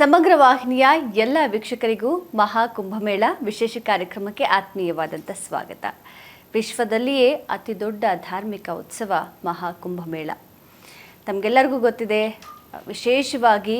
ಸಮಗ್ರ ವಾಹಿನಿಯ ಎಲ್ಲ ವೀಕ್ಷಕರಿಗೂ ಮಹಾ ಕುಂಭಮೇಳ ವಿಶೇಷ ಕಾರ್ಯಕ್ರಮಕ್ಕೆ ಆತ್ಮೀಯವಾದಂಥ ಸ್ವಾಗತ. ವಿಶ್ವದಲ್ಲಿಯೇ ಅತಿ ದೊಡ್ಡ ಧಾರ್ಮಿಕ ಉತ್ಸವ ಮಹಾ ಕುಂಭಮೇಳ. ತಮಗೆಲ್ಲರಿಗೂ ಗೊತ್ತಿದೆ, ವಿಶೇಷವಾಗಿ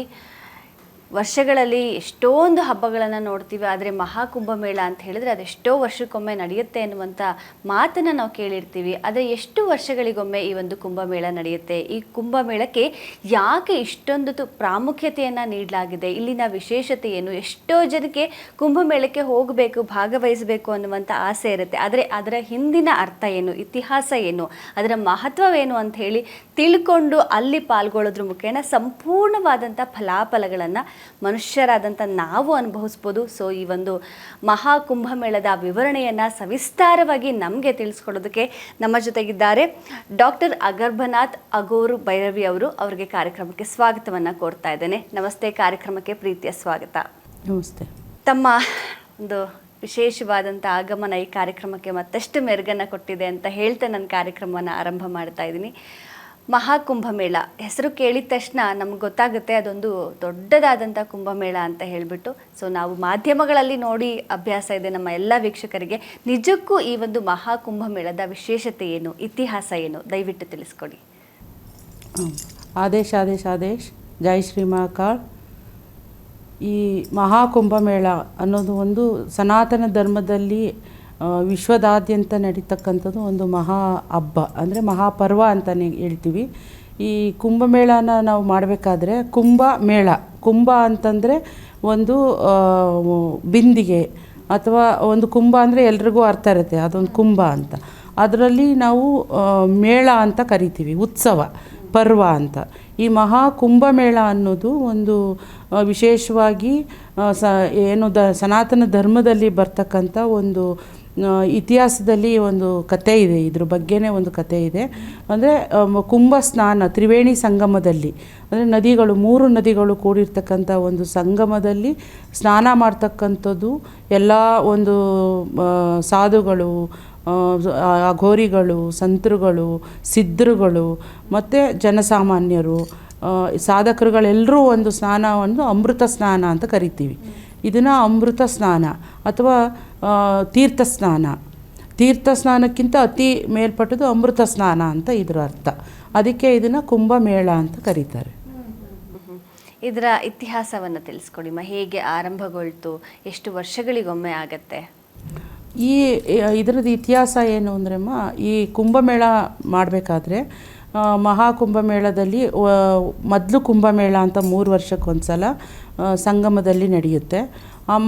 ವರ್ಷಗಳಲ್ಲಿ ಎಷ್ಟೊಂದು ಹಬ್ಬಗಳನ್ನು ನೋಡ್ತೀವಿ. ಆದರೆ ಮಹಾಕುಂಭಮೇಳ ಅಂತ ಹೇಳಿದ್ರೆ ಅದೆಷ್ಟೋ ವರ್ಷಕ್ಕೊಮ್ಮೆ ನಡೆಯುತ್ತೆ ಅನ್ನುವಂಥ ಮಾತನ್ನು ನಾವು ಕೇಳಿರ್ತೀವಿ. ಆದರೆ ಎಷ್ಟು ವರ್ಷಗಳಿಗೊಮ್ಮೆ ಈ ಒಂದು ಕುಂಭಮೇಳ ನಡೆಯುತ್ತೆ? ಈ ಕುಂಭಮೇಳಕ್ಕೆ ಯಾಕೆ ಇಷ್ಟೊಂದು ಪ್ರಾಮುಖ್ಯತೆಯನ್ನು ನೀಡಲಾಗಿದೆ? ಇಲ್ಲಿನ ವಿಶೇಷತೆ ಏನು? ಎಷ್ಟೋ ಜನಕ್ಕೆ ಕುಂಭಮೇಳಕ್ಕೆ ಹೋಗಬೇಕು, ಭಾಗವಹಿಸಬೇಕು ಅನ್ನುವಂಥ ಆಸೆ ಇರುತ್ತೆ. ಆದರೆ ಅದರ ಹಿಂದಿನ ಅರ್ಥ ಏನು? ಇತಿಹಾಸ ಏನು? ಅದರ ಮಹತ್ವವೇನು ಅಂತ ಹೇಳಿ ತಿಳ್ಕೊಂಡು ಅಲ್ಲಿ ಪಾಲ್ಗೊಳ್ಳೋದ್ರ ಮುಖೇನ ಸಂಪೂರ್ಣವಾದಂಥ ಫಲಾಫಲಗಳನ್ನು ಮನುಷ್ಯರಾದಂಥ ನಾವು ಅನುಭವಿಸ್ಬೋದು. ಸೊ ಈ ಒಂದು ಮಹಾ ಕುಂಭಮೇಳದ ವಿವರಣೆಯನ್ನು ಸವಿಸ್ತಾರವಾಗಿ ನಮಗೆ ತಿಳಿಸ್ಕೊಡೋದಕ್ಕೆ ನಮ್ಮ ಜೊತೆಗಿದ್ದಾರೆ ಡಾಕ್ಟರ್ ಅಗರ್ಭನಾಥ್ ಅಗೋರು ಭೈರವಿ ಅವರು. ಅವರಿಗೆ ಕಾರ್ಯಕ್ರಮಕ್ಕೆ ಸ್ವಾಗತವನ್ನು ಕೋರ್ತಾ ಇದ್ದೇನೆ. ನಮಸ್ತೆ ಕಾರ್ಯಕ್ರಮಕ್ಕೆ ಪ್ರೀತಿಯ ಸ್ವಾಗತ. ನಮಸ್ತೆ. ತಮ್ಮ ಒಂದು ವಿಶೇಷವಾದಂಥ ಆಗಮನ ಈ ಕಾರ್ಯಕ್ರಮಕ್ಕೆ ಮತ್ತಷ್ಟು ಮೆರುಗನ್ನು ಕೊಟ್ಟಿದೆ ಅಂತ ಹೇಳ್ತಾ ನನ್ನ ಕಾರ್ಯಕ್ರಮವನ್ನು ಆರಂಭ ಮಾಡ್ತಾ ಇದ್ದೀನಿ. ಮಹಾಕುಂಭಮೇಳ. ಹೆಸರು ಕೇಳಿದ ತಕ್ಷಣ ನಮ್ಗೆ ಗೊತ್ತಾಗುತ್ತೆ, ಅದೊಂದು ದೊಡ್ಡದಾದಂಥ ಕುಂಭಮೇಳ ಅಂತ ಹೇಳಿಬಿಟ್ಟು. ಸೊ ನಾವು ಮಾಧ್ಯಮಗಳಲ್ಲಿ ನೋಡಿ ಅಭ್ಯಾಸ ಇದೆ ನಮ್ಮ ಎಲ್ಲ ವೀಕ್ಷಕರಿಗೆ. ನಿಜಕ್ಕೂ ಈ ಒಂದು ಮಹಾಕುಂಭಮೇಳದ ವಿಶೇಷತೆ ಏನು? ಇತಿಹಾಸ ಏನು? ದಯವಿಟ್ಟು ತಿಳಿಸ್ಕೊಡಿ. ಆದೇಶ ಆದೇಶ, ಆದೇಶ್. ಜೈ ಶ್ರೀ ಮಹಾಕಾಳ್ ಈ ಮಹಾಕುಂಭಮೇಳ ಅನ್ನೋದು ಒಂದು ಸನಾತನ ಧರ್ಮದಲ್ಲಿ ವಿಶ್ವದಾದ್ಯಂತ ನಡೀತಕ್ಕಂಥದ್ದು ಒಂದು ಮಹಾ ಹಬ್ಬ, ಅಂದರೆ ಮಹಾಪರ್ವ ಅಂತಲೇ ಹೇಳ್ತೀವಿ. ಈ ಕುಂಭಮೇಳನ ನಾವು ಮಾಡಬೇಕಾದ್ರೆ ಕುಂಭ ಮೇಳ. ಕುಂಭ ಅಂತಂದರೆ ಒಂದು ಬಿಂದಿಗೆ ಅಥವಾ ಒಂದು ಕುಂಭ ಅಂದರೆ ಎಲ್ರಿಗೂ ಅರ್ಥ ಇರುತ್ತೆ, ಅದೊಂದು ಕುಂಭ ಅಂತ. ಅದರಲ್ಲಿ ನಾವು ಮೇಳ ಅಂತ ಕರಿತೀವಿ, ಉತ್ಸವ, ಪರ್ವ ಅಂತ. ಈ ಮಹಾ ಕುಂಭಮೇಳ ಅನ್ನೋದು ಒಂದು ವಿಶೇಷವಾಗಿ ಸ, ಏನು ದ, ಸನಾತನ ಧರ್ಮದಲ್ಲಿ ಬರ್ತಕ್ಕಂಥ ಒಂದು ಇತಿಹಾಸದಲ್ಲಿ ಒಂದು ಕತೆ ಇದೆ, ಇದ್ರ ಬಗ್ಗೆನೇ ಒಂದು ಕತೆ ಇದೆ. ಅಂದರೆ ಕುಂಭ ಸ್ನಾನ ತ್ರಿವೇಣಿ ಸಂಗಮದಲ್ಲಿ, ಅಂದರೆ ನದಿಗಳು, ಮೂರು ನದಿಗಳು ಕೂಡಿರ್ತಕ್ಕಂಥ ಒಂದು ಸಂಗಮದಲ್ಲಿ ಸ್ನಾನ ಮಾಡ್ತಕ್ಕಂಥದ್ದು ಎಲ್ಲ ಒಂದು ಸಾಧುಗಳು ಅಘೋರಿಗಳು ಸಂತರುಗಳು, ಸಿದ್ಧರುಗಳು, ಮತ್ತು ಜನಸಾಮಾನ್ಯರು ಸಾಧಕರುಗಳೆಲ್ಲರೂ ಒಂದು ಸ್ನಾನವನ್ನು ಅಮೃತ ಸ್ನಾನ ಅಂತ ಕರಿತೀವಿ. ಇದನ್ನು ಅಮೃತ ಸ್ನಾನ ಅಥವಾ ತೀರ್ಥ ಸ್ನಾನ. ತೀರ್ಥ ಸ್ನಾನಕ್ಕಿಂತ ಅತಿ ಮೇಲ್ಪಟ್ಟದ್ದು ಅಮೃತ ಸ್ನಾನ ಅಂತ ಇದರ ಅರ್ಥ. ಅದಕ್ಕೆ ಇದನ್ನು ಕುಂಭಮೇಳ ಅಂತ ಕರೀತಾರೆ. ಇದರ ಇತಿಹಾಸವನ್ನು ತಿಳಿಸ್ಕೊಡಿ ಮ ಹೇಗೆ ಆರಂಭಗೊಳ್ತು ಎಷ್ಟು ವರ್ಷಗಳಿಗೊಮ್ಮೆ ಆಗತ್ತೆ? ಈ ಇದರದ್ದು ಇತಿಹಾಸ ಏನು ಅಂದ್ರಮ್ಮ ಈ ಕುಂಭಮೇಳ ಮಾಡಬೇಕಾದ್ರೆ ಮಹಾಕುಂಭಮೇಳದಲ್ಲಿ ಮೊದಲು ಕುಂಭಮೇಳ ಅಂತ ಮೂರು ವರ್ಷಕ್ಕೊಂದ್ಸಲ ಸಂಗಮದಲ್ಲಿ ನಡೆಯುತ್ತೆ.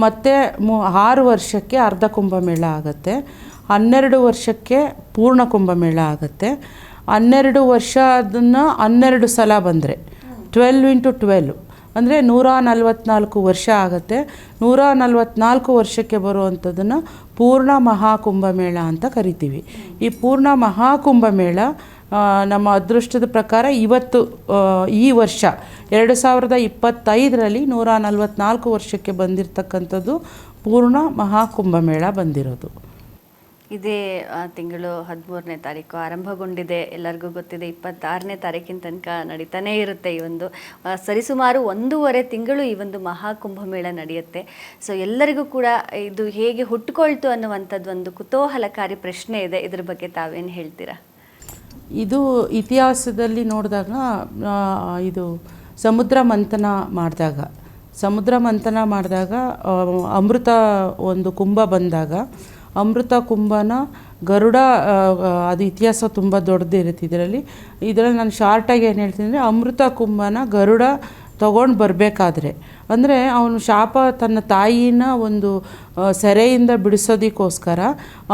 ಮತ್ತು ಮು, ಆರು ವರ್ಷಕ್ಕೆ ಅರ್ಧ ಕುಂಭಮೇಳ ಆಗುತ್ತೆ. ಹನ್ನೆರಡು ವರ್ಷಕ್ಕೆ ಪೂರ್ಣ ಕುಂಭಮೇಳ ಆಗುತ್ತೆ. ಹನ್ನೆರಡು ವರ್ಷ ಅದನ್ನು ಹನ್ನೆರಡು ಸಲ ಬಂದರೆ, ಟ್ವೆಲ್ವ್ ಇಂಟು ಟ್ವೆಲ್ವ್. ಅಂದರೆ ನೂರ ನಲವತ್ತ್ನಾಲ್ಕು ವರ್ಷ ಆಗುತ್ತೆ. ನೂರ ನಲವತ್ತ್ನಾಲ್ಕು ವರ್ಷಕ್ಕೆ ಬರುವಂಥದ್ದನ್ನು ಪೂರ್ಣ ಮಹಾಕುಂಭಮೇಳ ಅಂತ ಕರಿತೀವಿ. ಈ ಪೂರ್ಣ ಮಹಾಕುಂಭಮೇಳ ನಮ್ಮ ಅದೃಷ್ಟದ ಪ್ರಕಾರ ಇವತ್ತು ಈ ವರ್ಷ ಎರಡು ಸಾವಿರದ ಇಪ್ಪತ್ತೈದರಲ್ಲಿ ನೂರ ನಲವತ್ನಾಲ್ಕು ವರ್ಷಕ್ಕೆ ಬಂದಿರತಕ್ಕಂಥದ್ದು ಪೂರ್ಣ ಮಹಾಕುಂಭಮೇಳ ಬಂದಿರೋದು. ಇದೇ ತಿಂಗಳು ಹದಿಮೂರನೇ ತಾರೀಕು ಆರಂಭಗೊಂಡಿದೆ. ಎಲ್ಲರಿಗೂ ಗೊತ್ತಿದೆ, ಇಪ್ಪತ್ತಾರನೇ ತಾರೀಕಿನ ತನಕ ನಡೀತಾನೇ ಇರುತ್ತೆ ಈ ಒಂದು ಸರಿಸುಮಾರು ಒಂದೂವರೆ ತಿಂಗಳು ಈ ಒಂದು ಮಹಾಕುಂಭಮೇಳ ನಡೆಯುತ್ತೆ. ಸೊ ಎಲ್ಲರಿಗೂ ಕೂಡ ಇದು ಹೇಗೆ ಹುಟ್ಟುಕೊಳ್ತು ಅನ್ನುವಂಥದ್ದು ಒಂದು ಕುತೂಹಲಕಾರಿ ಪ್ರಶ್ನೆ ಇದೆ. ಇದ್ರ ಬಗ್ಗೆ ತಾವೇನು ಹೇಳ್ತೀರಾ? ಇದು ಇತಿಹಾಸದಲ್ಲಿ ನೋಡಿದಾಗ ಇದು ಸಮುದ್ರ ಮಂಥನ ಮಾಡಿದಾಗ. ಸಮುದ್ರ ಮಂಥನ ಮಾಡಿದಾಗ ಅಮೃತ ಒಂದು ಕುಂಭ ಬಂದಾಗ, ಅಮೃತ ಕುಂಭನ ಗರುಡ ಅದು ಇತಿಹಾಸ ತುಂಬ ದೊಡ್ಡದಿರುತ್ತೆ ಇದರಲ್ಲಿ. ಇದರಲ್ಲಿ ನಾನು ಶಾರ್ಟಾಗಿ ಏನು ಹೇಳ್ತೀನಿ ಅಂದರೆ, ಅಮೃತ ಕುಂಭನ ಗರುಡ ತಗೊಂಡು ಬರಬೇಕಾದ್ರೆ. ಅಂದರೆ ಅವನು ಶಾಪ ತನ್ನ ತಾಯಿನ ಒಂದು ಸೆರೆಯಿಂದ ಬಿಡಿಸೋದಕ್ಕೋಸ್ಕರ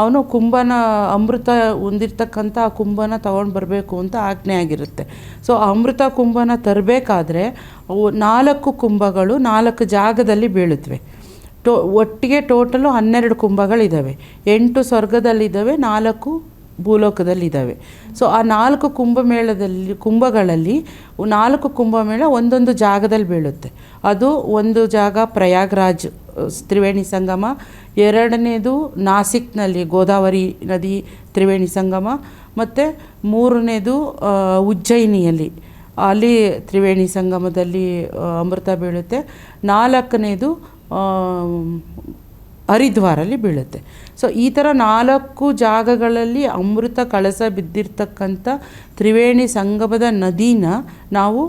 ಅವನು ಕುಂಭನ, ಅಮೃತ ಹೊಂದಿರ್ತಕ್ಕಂಥ ಆ ಕುಂಭನ ತಗೊಂಡು ಬರಬೇಕು ಅಂತ ಆಜ್ಞೆ ಆಗಿರುತ್ತೆ. ಸೊ ಅಮೃತ ಕುಂಭನ ತರಬೇಕಾದ್ರೆ ನಾಲ್ಕು ಕುಂಭಗಳು ನಾಲ್ಕು ಜಾಗದಲ್ಲಿ ಬೀಳುತ್ತವೆ ಟೋ, ಒಟ್ಟಿಗೆ ಟೋಟಲು ಹನ್ನೆರಡು ಕುಂಭಗಳಿದ್ದಾವೆ ಎಂಟು ಸ್ವರ್ಗದಲ್ಲಿದ್ದಾವೆ ನಾಲ್ಕು ಭೂಲೋಕದಲ್ಲಿದ್ದಾವೆ. ಸೊ ಆ ನಾಲ್ಕು ಕುಂಭಮೇಳದಲ್ಲಿ, ಕುಂಭಗಳಲ್ಲಿ ನಾಲ್ಕು ಕುಂಭಮೇಳ ಒಂದೊಂದು ಜಾಗದಲ್ಲಿ ಬೀಳುತ್ತೆ. ಅದು ಒಂದು ಜಾಗ ಪ್ರಯಾಗ್ರಾಜ್ ತ್ರಿವೇಣಿ ಸಂಗಮ, ಎರಡನೇದು ನಾಸಿಕ್ನಲ್ಲಿ ಗೋದಾವರಿ ನದಿ ತ್ರಿವೇಣಿ ಸಂಗಮ, ಮತ್ತು ಮೂರನೇದು ಉಜ್ಜಯಿನಿಯಲ್ಲಿ ಅಲ್ಲಿ ತ್ರಿವೇಣಿ ಸಂಗಮದಲ್ಲಿ ಅಮೃತ ಬೀಳುತ್ತೆ. ನಾಲ್ಕನೇದು ಹರಿದ್ವಾರಲ್ಲಿ ಬೀಳುತ್ತೆ. ಸೊ ಈ ಥರ ನಾಲ್ಕು ಜಾಗಗಳಲ್ಲಿ ಅಮೃತ ಕಳಸ ಬಿದ್ದಿರ್ತಕ್ಕಂಥ ತ್ರಿವೇಣಿ ಸಂಗಮದ ನದಿನ ನಾವು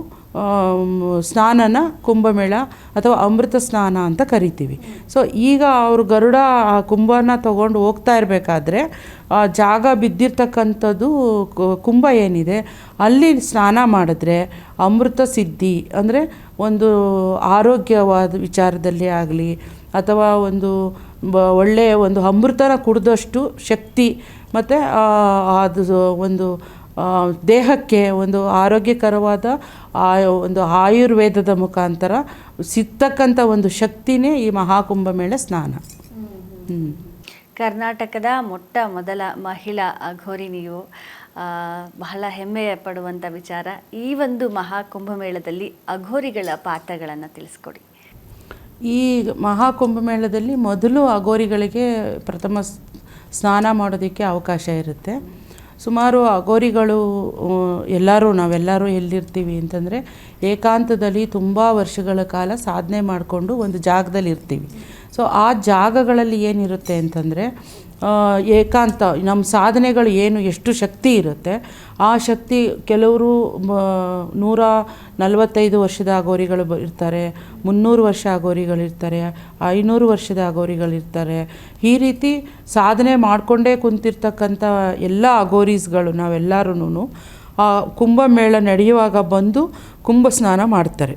ಸ್ನಾನನ ಕುಂಭಮೇಳ ಅಥವಾ ಅಮೃತ ಸ್ನಾನ ಅಂತ ಕರಿತೀವಿ. ಸೊ ಈಗ ಅವರು ಗರುಡ ಆ ಕುಂಭನ ತೊಗೊಂಡು ಹೋಗ್ತಾ ಇರಬೇಕಾದ್ರೆ, ಆ ಜಾಗ ಬಿದ್ದಿರ್ತಕ್ಕಂಥದ್ದು ಕುಂಭ ಏನಿದೆ, ಅಲ್ಲಿ ಸ್ನಾನ ಮಾಡಿದ್ರೆ ಅಮೃತ ಸಿದ್ಧಿ ಅಂದರೆ ಒಂದು ಆರೋಗ್ಯವಾದ ವಿಚಾರದಲ್ಲಿ ಆಗಲಿ ಅಥವಾ ಒಂದು ಬ, ಒಳ್ಳೆಯ ಒಂದು ಅಮೃತನ ಕುಡಿದಷ್ಟು ಶಕ್ತಿ ಮತ್ತು ಅದು ಒಂದು ದೇಹಕ್ಕೆ ಒಂದು ಆರೋಗ್ಯಕರವಾದ, ಆ, ಒಂದು ಆಯುರ್ವೇದದ ಮುಖಾಂತರ ಸಿಗ್ತಕ್ಕಂಥ ಒಂದು ಶಕ್ತಿನೇ ಈ ಮಹಾಕುಂಭಮೇಳ ಸ್ನಾನ. ಕರ್ನಾಟಕದ ಮೊಟ್ಟ ಮೊದಲ ಮಹಿಳಾ ನೀವು ಬಹಳ ಹೆಮ್ಮೆಯ ಪಡುವಂಥ ವಿಚಾರ. ಈ ಒಂದು ಮಹಾಕುಂಭಮೇಳದಲ್ಲಿ ಅಘೋರಿಗಳ ಪಾತ್ರಗಳನ್ನು ತಿಳಿಸ್ಕೊಡಿ. ಈ ಮಹಾಕುಂಭಮೇಳದಲ್ಲಿ ಮೊದಲು ಅಗೋರಿಗಳಿಗೆ ಪ್ರಥಮ ಸ್ನಾನ ಮಾಡೋದಕ್ಕೆ ಅವಕಾಶ ಇರುತ್ತೆ. ಸುಮಾರು ಅಘೋರಿಗಳು ಎಲ್ಲರೂ, ನಾವೆಲ್ಲರೂ ಎಲ್ಲಿರ್ತೀವಿ ಅಂತಂದರೆ ಏಕಾಂತದಲ್ಲಿ ತುಂಬ ವರ್ಷಗಳ ಕಾಲ ಸಾಧನೆ ಮಾಡಿಕೊಂಡು ಒಂದು ಜಾಗದಲ್ಲಿ ಇರ್ತೀವಿ ಸೊ ಆ ಜಾಗಗಳಲ್ಲಿ ಏನಿರುತ್ತೆ ಅಂತಂದರೆ ಏಕಾಂತ, ನಮ್ಮ ಸಾಧನೆಗಳು ಏನು, ಎಷ್ಟು ಶಕ್ತಿ ಇರುತ್ತೆ, ಆ ಶಕ್ತಿ ಕೆಲವರು ನೂರ ನಲವತ್ತೈದು ವರ್ಷದ ಅಗೋರಿಗಳು ಇರ್ತಾರೆ, ಮುನ್ನೂರು ವರ್ಷ ಅಗೋರಿಗಳಿರ್ತಾರೆ ಐನೂರು ವರ್ಷದ ಅಗೋರಿಗಳಿರ್ತಾರೆ ಈ ರೀತಿ ಸಾಧನೆ ಮಾಡಿಕೊಂಡೇ ಕುಂತಿರ್ತಕ್ಕಂಥ ಎಲ್ಲ ಅಗೋರೀಸ್ಗಳು ನಾವೆಲ್ಲರೂ ಆ ಕುಂಭಮೇಳ ನಡೆಯುವಾಗ ಬಂದು ಕುಂಭ ಸ್ನಾನ ಮಾಡ್ತಾರೆ.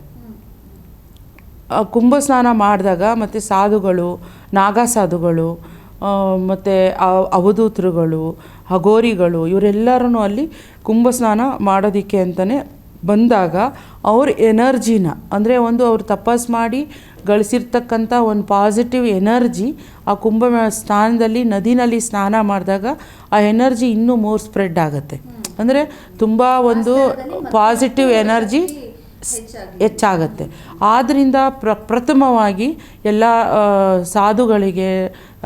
ಕುಂಭ ಸ್ನಾನ ಮಾಡಿದಾಗ ಮತ್ತು ಸಾಧುಗಳು ನಾಗ ಸಾಧುಗಳು ಮತ್ತು ಅವಧೂತರುಗಳು ಹಗೋರಿಗಳು ಇವರೆಲ್ಲರೂ ಅಲ್ಲಿ ಕುಂಭ ಸ್ನಾನ ಮಾಡೋದಕ್ಕೆ ಅಂತಲೇ ಬಂದಾಗ ಅವ್ರ ಎನರ್ಜಿನ ಅಂದರೆ ಒಂದು ಅವ್ರು ತಪಸ್ ಮಾಡಿ ಗಳಿಸಿರ್ತಕ್ಕಂಥ ಒಂದು ಪಾಸಿಟಿವ್ ಎನರ್ಜಿ ಆ ಕುಂಭ ಸ್ನಾನದಲ್ಲಿ ನದಿನಲ್ಲಿ ಸ್ನಾನ ಮಾಡಿದಾಗ ಆ ಎನರ್ಜಿ ಇನ್ನೂ ಮೋರ್ ಸ್ಪ್ರೆಡ್ ಆಗುತ್ತೆ. ಅಂದರೆ ತುಂಬ ಒಂದು ಪಾಸಿಟಿವ್ ಎನರ್ಜಿ ಹೆಚ್ಚಾಗತ್ತೆ. ಆದ್ದರಿಂದ ಪ್ರ, ಪ್ರಥಮವಾಗಿ ಎಲ್ಲ ಸಾಧುಗಳಿಗೆ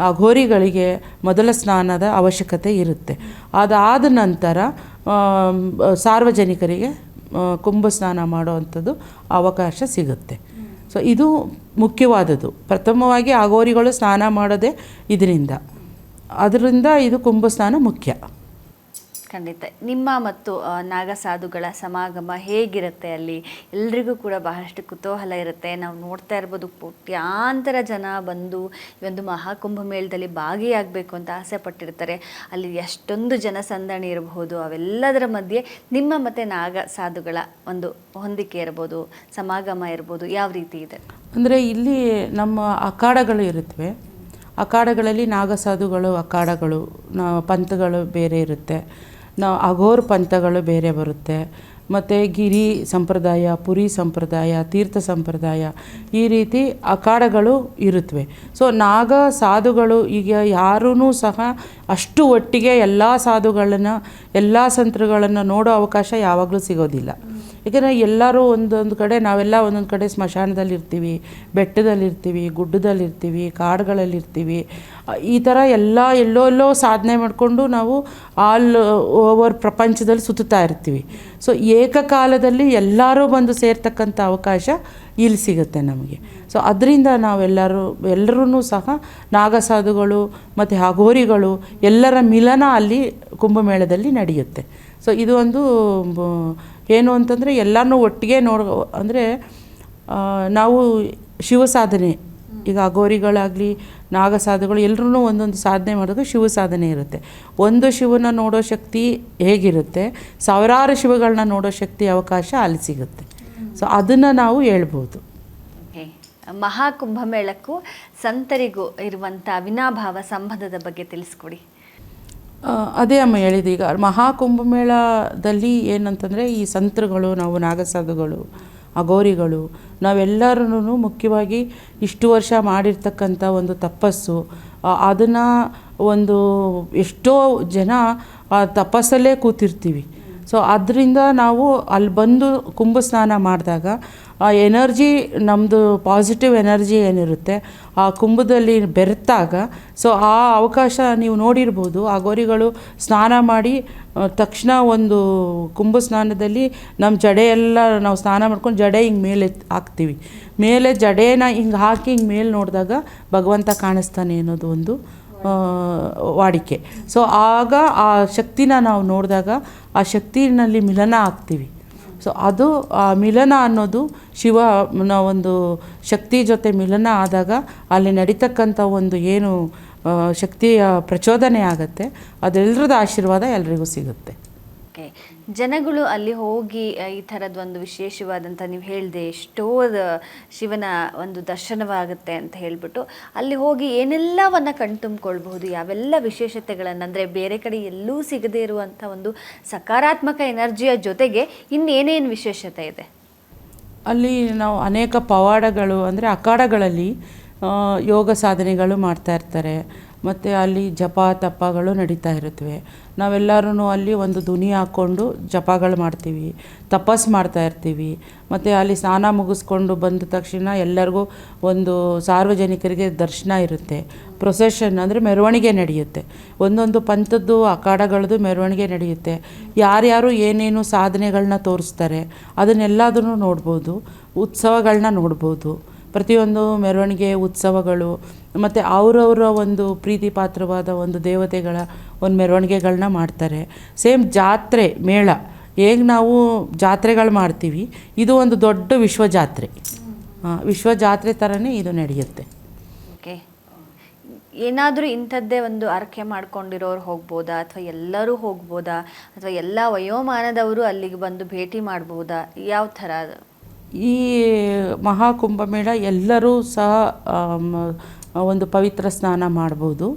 ಅಘೋರಿಗಳಿಗೆ ಮೊದಲ ಸ್ನಾನದ ಅವಶ್ಯಕತೆ ಇರುತ್ತೆ. ಅದಾದ ನಂತರ ಸಾರ್ವಜನಿಕರಿಗೆ ಕುಂಭ ಸ್ನಾನ ಮಾಡುವಂಥದ್ದು ಅವಕಾಶ ಸಿಗುತ್ತೆ. ಸೊ ಇದು ಮುಖ್ಯವಾದದ್ದು. ಪ್ರಥಮವಾಗಿ ಅಘೋರಿಗಳು ಸ್ನಾನ ಮಾಡೋದೇ ಇದರಿಂದ. ಅದರಿಂದ ಇದು ಕುಂಭ ಸ್ನಾನ ಮುಖ್ಯ. ಖಂಡಿತ. ನಿಮ್ಮ ಮತ್ತು ನಾಗಸಾಧುಗಳ ನಾಗ ಸಾಧುಗಳ ಸಮಾಗಮ ಹೇಗಿರುತ್ತೆ ಅಲ್ಲಿ? ಎಲ್ರಿಗೂ ಕೂಡ ಬಹಳಷ್ಟು ಕುತೂಹಲ ಇರುತ್ತೆ. ನಾವು ನೋಡ್ತಾ ಇರ್ಬೋದು ಕೋಟ್ಯಾಂತರ ಜನ ಬಂದು ಈ ಒಂದು ಮಹಾಕುಂಭ ಮೇಳದಲ್ಲಿ ಭಾಗಿಯಾಗಬೇಕು ಅಂತ ಆಸೆ ಪಟ್ಟಿರ್ತಾರೆ. ಅಲ್ಲಿ ಎಷ್ಟೊಂದು ಜನಸಂದಣಿ ಇರಬಹುದು ಅವೆಲ್ಲದರ ಮಧ್ಯೆ ನಿಮ್ಮ ಮತ್ತು ನಾಗ ಸಾಧುಗಳ ಒಂದು ಹೊಂದಿಕೆ ಇರ್ಬೋದು, ಸಮಾಗಮ ಇರ್ಬೋದು, ಯಾವ ರೀತಿ ಇದೆ? ಅಂದರೆ ಇಲ್ಲಿ ನಮ್ಮ ಅಖಾಡಗಳು ಇರುತ್ತವೆ ಅಖಾಡಗಳಲ್ಲಿ ನಾಗಸಾಧುಗಳು, ಅಖಾಡಗಳು ಪಂಥಗಳು ಬೇರೆ ಇರುತ್ತೆ. ನಾ ಅಘೋರ್ ಪಂಥಗಳು ಬೇರೆ ಬರುತ್ತೆ. ಮತ್ತು ಗಿರಿ ಸಂಪ್ರದಾಯ, ಪುರಿ ಸಂಪ್ರದಾಯ, ತೀರ್ಥ ಸಂಪ್ರದಾಯ ಈ ರೀತಿ ಅಖಾಡಗಳು ಇರುತ್ತವೆ ಸೊ ನಾಗ ಸಾಧುಗಳು ಈಗ ಯಾರೂ ಸಹ ಅಷ್ಟು ಒಟ್ಟಿಗೆ ಎಲ್ಲ ಸಾಧುಗಳನ್ನು, ಎಲ್ಲ ಸಂತರುಗಳನ್ನು ನೋಡೋ ಅವಕಾಶ ಯಾವಾಗಲೂ ಸಿಗೋದಿಲ್ಲ. ಯಾಕಂದರೆ ಎಲ್ಲರೂ ಒಂದೊಂದು ಕಡೆ, ನಾವೆಲ್ಲ ಒಂದೊಂದು ಕಡೆ ಸ್ಮಶಾನದಲ್ಲಿರ್ತೀವಿ ಬೆಟ್ಟದಲ್ಲಿರ್ತೀವಿ ಗುಡ್ಡದಲ್ಲಿರ್ತೀವಿ ಕಾಡುಗಳಲ್ಲಿರ್ತೀವಿ ಈ ಥರ ಎಲ್ಲ ಎಲ್ಲೋ ಎಲ್ಲೋ ಸಾಧನೆ ಮಾಡಿಕೊಂಡು ನಾವು ಆಲ್ ಓವರ್ ಪ್ರಪಂಚದಲ್ಲಿ ಸುತ್ತುತ್ತಾ ಇರ್ತೀವಿ. ಸೊ ಏಕಕಾಲದಲ್ಲಿ ಎಲ್ಲರೂ ಬಂದು ಸೇರ್ತಕ್ಕಂಥ ಅವಕಾಶ ಇಲ್ಲಿ ಸಿಗುತ್ತೆ ನಮಗೆ. ಸೊ ಅದರಿಂದ ನಾವೆಲ್ಲರೂ ಎಲ್ಲರೂ ಸಹ ನಾಗಸಾಧುಗಳು ಮತ್ತು ಅಘೋರಿಗಳು ಎಲ್ಲರ ಮಿಲನ ಅಲ್ಲಿ ಕುಂಭಮೇಳದಲ್ಲಿ ನಡೆಯುತ್ತೆ. ಸೊ ಇದು ಒಂದು ಏನು ಅಂತಂದರೆ ಎಲ್ಲನೂ ಒಟ್ಟಿಗೆ ನೋಡ, ಅಂದರೆ ನಾವು ಶಿವ ಸಾಧನೆ, ಈಗ ಅಘೋರಿಗಳಾಗಲಿ, ನಾಗಸಾಧುಗಳು ಎಲ್ಲರೂ ಒಂದೊಂದು ಸಾಧನೆ ಮಾಡೋದು ಶಿವ ಸಾಧನೆ ಇರುತ್ತೆ. ಒಂದು ಶಿವನ ನೋಡೋ ಶಕ್ತಿ ಹೇಗಿರುತ್ತೆ? ಸಾವಿರಾರು ಶಿವಗಳನ್ನ ನೋಡೋ ಶಕ್ತಿ ಅವಕಾಶ ಅಲ್ಲಿ ಸಿಗುತ್ತೆ. ಸೊ ಅದನ್ನು ನಾವು ಹೇಳ್ಬೋದು. ಮಹಾಕುಂಭಮೇಳಕ್ಕೂ ಮಹಾಕುಂಭ ಮೇಳಕ್ಕೂ ಸಂತರಿಗೂ ಇರುವಂಥ ವಿನಾಭಾವ ಸಂಬಂಧದ ಬಗ್ಗೆ ತಿಳಿಸ್ಕೊಡಿ. ಅದೇ ಅಮ್ಮ ಹೇಳಿದ್ದು ಈಗ ಮಹಾಕುಂಭಮೇಳದಲ್ಲಿ ಏನಂತಂದರೆ ಈ ಸಂತರುಗಳು, ನಾವು ನಾಗಸಾಧುಗಳು ಅಗೋರಿಗಳು ನಾವೆಲ್ಲರೂ ಮುಖ್ಯವಾಗಿ ಇಷ್ಟು ವರ್ಷ ಮಾಡಿರ್ತಕ್ಕಂಥ ಒಂದು ತಪಸ್ಸು. ಅದನ್ನು ಒಂದು ಎಷ್ಟೋ ಜನ ಆ ತಪಸ್ಸಲ್ಲೇ ಕೂತಿರ್ತೀವಿ. ಸೊ ಅದರಿಂದ ನಾವು ಅಲ್ಲಿ ಬಂದು ಕುಂಭ ಸ್ನಾನ ಮಾಡಿದಾಗ ಆ ಎನರ್ಜಿ ನಮ್ಮದು ಪಾಸಿಟಿವ್ ಎನರ್ಜಿ ಏನಿರುತ್ತೆ, ಆ ಕುಂಭದಲ್ಲಿ ಬೆರೆತಾಗ ಸೊ ಆ ಅವಕಾಶ ನೀವು ನೋಡಿರ್ಬೋದು. ಆ ಗೋರಿಗಳು ಸ್ನಾನ ಮಾಡಿ ತಕ್ಷಣ ಒಂದು ಕುಂಭ ಸ್ನಾನದಲ್ಲಿ ನಮ್ಮ ಜಡೆ ಎಲ್ಲ ನಾವು ಸ್ನಾನ ಮಾಡ್ಕೊಂಡು ಜಡೆ ಹಿಂಗೆ ಮೇಲೆ ಹಾಕ್ತೀವಿ. ಮೇಲೆ ಜಡೆನ ಹಿಂಗೆ ಹಾಕಿ ಹಿಂಗೆ ಮೇಲೆ ನೋಡಿದಾಗ ಭಗವಂತ ಕಾಣಿಸ್ತಾನೆ ಅನ್ನೋದು ಒಂದು ವಾಡಿಕೆ. ಸೊ ಆಗ ಆ ಶಕ್ತಿನ ನಾವು ನೋಡಿದಾಗ ಆ ಶಕ್ತಿನಲ್ಲಿ ಮಿಲನ ಆಗ್ತೀವಿ. ಸೊ ಅದು, ಆ ಮಿಲನ ಅನ್ನೋದು ಶಿವನ ಒಂದು ಶಕ್ತಿ ಜೊತೆ ಮಿಲನ ಆದಾಗ ಅಲ್ಲಿ ನಡೀತಕ್ಕಂಥ ಒಂದು ಏನು ಶಕ್ತಿಯ ಪ್ರಚೋದನೆ ಆಗುತ್ತೆ. ಅದೆಲ್ಲರದ ಆಶೀರ್ವಾದ ಎಲ್ರಿಗೂ ಸಿಗುತ್ತೆ. ಓಕೆ. ಜನಗಳು ಅಲ್ಲಿ ಹೋಗಿ ಈ ಥರದ ಒಂದು ವಿಶೇಷವಾದಂಥ ನೀವು ಹೇಳಿದೆ ಎಷ್ಟೋ ಶಿವನ ಒಂದು ದರ್ಶನವಾಗುತ್ತೆ ಅಂತ ಹೇಳಿಬಿಟ್ಟು ಅಲ್ಲಿ ಹೋಗಿ ಏನೆಲ್ಲವನ್ನು ಕಣ್ತುಂಬಿಕೊಳ್ಬಹುದು, ಯಾವೆಲ್ಲ ವಿಶೇಷತೆಗಳನ್ನು, ಅಂದರೆ ಬೇರೆ ಕಡೆ ಎಲ್ಲೂ ಸಿಗದೇ ಇರುವಂಥ ಒಂದು ಸಕಾರಾತ್ಮಕ ಎನರ್ಜಿಯ ಜೊತೆಗೆ ಇನ್ನೇನೇನು ವಿಶೇಷತೆ ಇದೆ? ಅಲ್ಲಿ ನಾವು ಅನೇಕ ಪವಾಡಗಳು, ಅಂದರೆ ಅಖಾಡಗಳಲ್ಲಿ ಯೋಗ ಸಾಧನೆಗಳು ಮಾಡ್ತಾ ಇರ್ತಾರೆ. ಮತ್ತು ಅಲ್ಲಿ ಜಪ, ತಪಗಳು ನಡೀತಾ ಇರುತ್ತವೆ ನಾವೆಲ್ಲರೂ ಅಲ್ಲಿ ಒಂದು ದುನಿ ಹಾಕ್ಕೊಂಡು ಜಪಗಳು ಮಾಡ್ತೀವಿ, ತಪಸ್ ಮಾಡ್ತಾ ಇರ್ತೀವಿ. ಮತ್ತು ಅಲ್ಲಿ ಸ್ನಾನ ಮುಗಿಸ್ಕೊಂಡು ಬಂದ ತಕ್ಷಣ ಎಲ್ಲರಿಗೂ ಒಂದು ಸಾರ್ವಜನಿಕರಿಗೆ ದರ್ಶನ ಇರುತ್ತೆ. ಪ್ರೊಸೆಷನ್ ಅಂದರೆ ಮೆರವಣಿಗೆ ನಡೆಯುತ್ತೆ. ಒಂದೊಂದು ಪಂಥದ್ದು ಅಖಾಡಗಳದ್ದು ಮೆರವಣಿಗೆ ನಡೆಯುತ್ತೆ. ಯಾರ್ಯಾರು ಏನೇನು ಸಾಧನೆಗಳನ್ನ ತೋರಿಸ್ತಾರೆ ಅದನ್ನೆಲ್ಲದನ್ನು ನೋಡ್ಬೋದು ಉತ್ಸವಗಳನ್ನ ನೋಡ್ಬೋದು. ಪ್ರತಿಯೊಂದು ಮೆರವಣಿಗೆ ಉತ್ಸವಗಳು ಮತ್ತು ಅವರವರ ಒಂದು ಪ್ರೀತಿ ಪಾತ್ರವಾದ ಒಂದು ದೇವತೆಗಳ ಒಂದು ಮೆರವಣಿಗೆಗಳನ್ನ ಮಾಡ್ತಾರೆ. ಸೇಮ್ ಜಾತ್ರೆ, ಮೇಳ, ಹೇಗೆ ನಾವು ಜಾತ್ರೆಗಳು ಮಾಡ್ತೀವಿ, ಇದು ಒಂದು ದೊಡ್ಡ ವಿಶ್ವ ಜಾತ್ರೆ ವಿಶ್ವ ಜಾತ್ರೆ ಥರನೇ ಇದು ನಡೆಯುತ್ತೆ. ಓಕೆ. ಏನಾದರೂ ಇಂಥದ್ದೇ ಒಂದು ಆರಕೆ ಮಾಡ್ಕೊಂಡಿರೋರು ಹೋಗ್ಬೋದಾ? ಅಥವಾ ಎಲ್ಲರೂ ಹೋಗ್ಬೋದಾ? ಅಥವಾ ಎಲ್ಲ ವಯೋಮಾನದವರು ಅಲ್ಲಿಗೆ ಬಂದು ಭೇಟಿ ಮಾಡ್ಬೋದಾ? ಯಾವ ಥರ? ಈ ಮಹಾಕುಂಭಮೇಳ ಎಲ್ಲರೂ ಸಹ ಒಂದು ಪವಿತ್ರ ಸ್ನಾನ ಮಾಡ್ಬೋದು.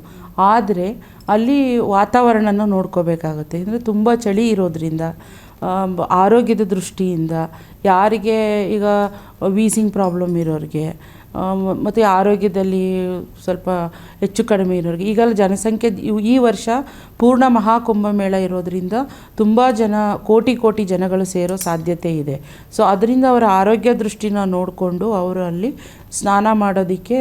ಆದರೆ ಅಲ್ಲಿ ವಾತಾವರಣನ ನೋಡ್ಕೋಬೇಕಾಗುತ್ತೆ. ಅಂದರೆ ತುಂಬ ಚಳಿ ಇರೋದ್ರಿಂದ ಆರೋಗ್ಯದ ದೃಷ್ಟಿಯಿಂದ, ಯಾರಿಗೆ ಈಗ ವೀಸಿಂಗ್ ಪ್ರಾಬ್ಲಮ್ ಇರೋರಿಗೆ ಮತ್ತು ಆರೋಗ್ಯದಲ್ಲಿ ಸ್ವಲ್ಪ ಹೆಚ್ಚು ಕಡಿಮೆ ಇರೋರಿಗೆ. ಈಗೆಲ್ಲ ಜನಸಂಖ್ಯೆ ಈ ವರ್ಷ ಪೂರ್ಣ ಮಹಾಕುಂಭ ಮೇಳ ಇರೋದರಿಂದ ತುಂಬ ಜನ, ಕೋಟಿ ಕೋಟಿ ಜನಗಳು ಸೇರೋ ಸಾಧ್ಯತೆ ಇದೆ. ಸೊ ಅದರಿಂದ ಅವರ ಆರೋಗ್ಯ ದೃಷ್ಟಿನ ನೋಡಿಕೊಂಡು ಅವರು ಅಲ್ಲಿ ಸ್ನಾನ ಮಾಡೋದಕ್ಕೆ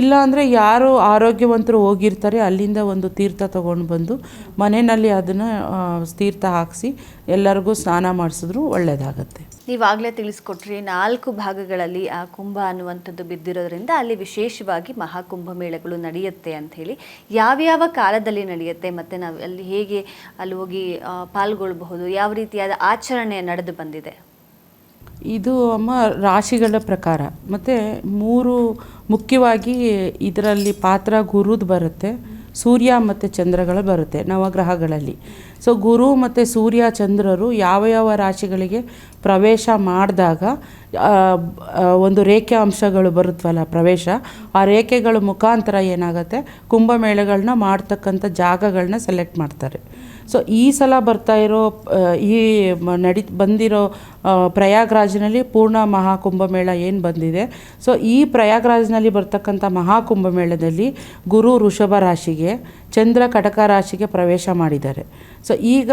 ಇಲ್ಲ ಇಲ್ಲಾಂದರೆ ಯಾರು ಆರೋಗ್ಯವಂತರು ಹೋಗಿರ್ತಾರೆ, ಅಲ್ಲಿಂದ ಒಂದು ತೀರ್ಥ ತೊಗೊಂಡು ಬಂದು ಮನೆಯಲ್ಲಿ ಅದನ್ನು ತೀರ್ಥ ಹಾಕಿಸಿ ಎಲ್ಲರಿಗೂ ಸ್ನಾನ ಮಾಡಿಸಿದ್ರು ಒಳ್ಳೆಯದಾಗತ್ತೆ ನೀವಾಗಲೇ ತಿಳಿಸ್ಕೊಟ್ರಿ, ನಾಲ್ಕು ಭಾಗಗಳಲ್ಲಿ ಆ ಕುಂಭ ಅನ್ನುವಂಥದ್ದು ಬಿದ್ದಿರೋದ್ರಿಂದ ಅಲ್ಲಿ ವಿಶೇಷವಾಗಿ ಮಹಾಕುಂಭ ಮೇಳಗಳು ನಡೆಯುತ್ತೆ ಅಂತ ಹೇಳಿ, ಯಾವ್ಯಾವ ಕಾಲದಲ್ಲಿ ನಡೆಯುತ್ತೆ ಮತ್ತು ನಾವು ಅಲ್ಲಿ ಹೇಗೆ ಅಲ್ಲಿ ಹೋಗಿ ಪಾಲ್ಗೊಳ್ಳಬಹುದು ಯಾವ ರೀತಿಯಾದ ಆಚರಣೆ ನಡೆದು ಬಂದಿದೆ? ಇದು ಅಮ್ಮ ರಾಶಿಗಳ ಪ್ರಕಾರ, ಮತ್ತು ಮೂರು ಮುಖ್ಯವಾಗಿ ಇದರಲ್ಲಿ ಪಾತ್ರ ಗುರುದು ಬರುತ್ತೆ, ಸೂರ್ಯ ಮತ್ತು ಚಂದ್ರಗಳು ಬರುತ್ತೆ ನವಗ್ರಹಗಳಲ್ಲಿ. ಸೊ ಗುರು ಮತ್ತು ಸೂರ್ಯ ಚಂದ್ರರು ಯಾವ ಯಾವ ರಾಶಿಗಳಿಗೆ ಪ್ರವೇಶ ಮಾಡಿದಾಗ ಒಂದು ರೇಖೆ ಅಂಶಗಳು ಬರುತ್ತವಲ್ಲ ಪ್ರವೇಶ, ಆ ರೇಖೆಗಳ ಮುಖಾಂತರ ಏನಾಗುತ್ತೆ? ಕುಂಭಮೇಳಗಳನ್ನ ಮಾಡ್ತಕ್ಕಂಥ ಜಾಗಗಳನ್ನ ಸೆಲೆಕ್ಟ್ ಮಾಡ್ತಾರೆ. ಸೊ ಈ ಸಲ ಬರ್ತಾ ಇರೋ ಈ ನಡಿ, ಬಂದಿರೋ ಪ್ರಯಾಗ್ರಾಜ್ನಲ್ಲಿ ಪೂರ್ಣ ಮಹಾಕುಂಭಮೇಳ ಏನು ಬಂದಿದೆ? ಸೊ ಈ ಪ್ರಯಾಗ್ರಾಜ್ನಲ್ಲಿ ಬರ್ತಕ್ಕಂಥ ಮಹಾಕುಂಭಮೇಳದಲ್ಲಿ ಗುರು ವೃಷಭ ರಾಶಿಗೆ ಚಂದ್ರ ಕಟಕ ರಾಶಿಗೆ ಪ್ರವೇಶ ಮಾಡಿದ್ದಾರೆ. ಸೊ ಈಗ